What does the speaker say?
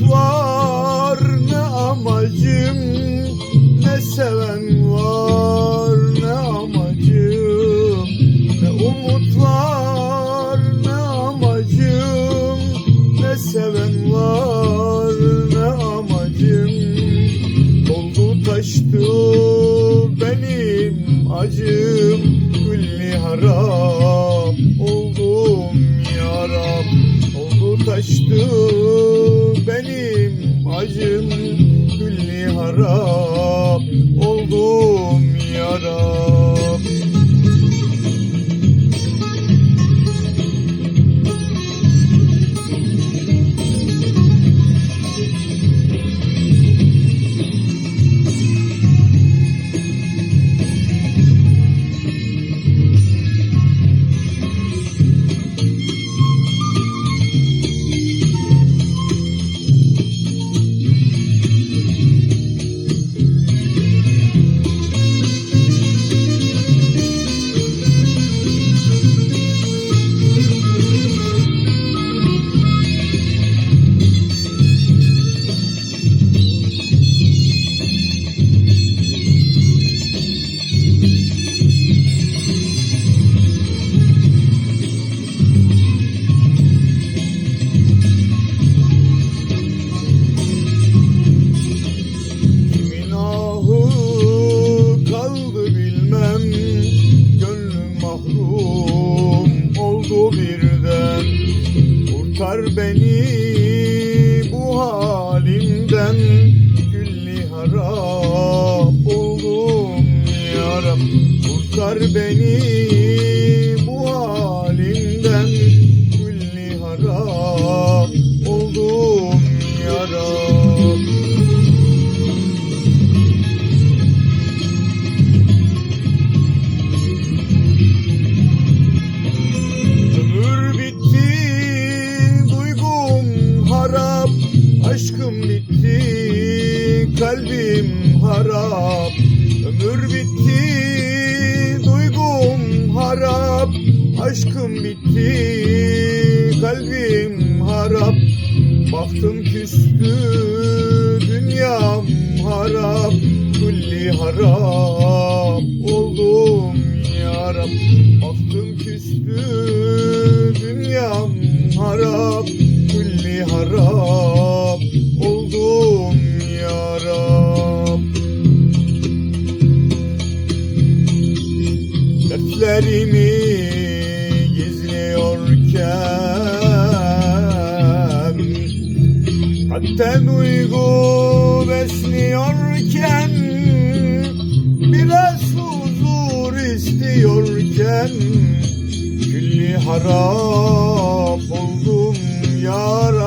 Var ne amacım Ne seven var ne amacım. Ne umut var ne amacım Ne seven var ne amacım. Doldu taştı benim acım Külli harap oldum yarab Oldu taştı acım Külli harap oldum yarab oldu birden. Kurtar beni aşkım bitti, kalbim harap. Ömür bitti, duygum harap, aşkım bitti, kalbim harap. Baktım küstü, dünyam harap, kulli harap oldum yarab. Baktım küstü, dünyam harap, kulli harap Dertlerimi gizliyorken Kalpten uygu besliyorken Biraz huzur istiyorken Külli harap oldum yar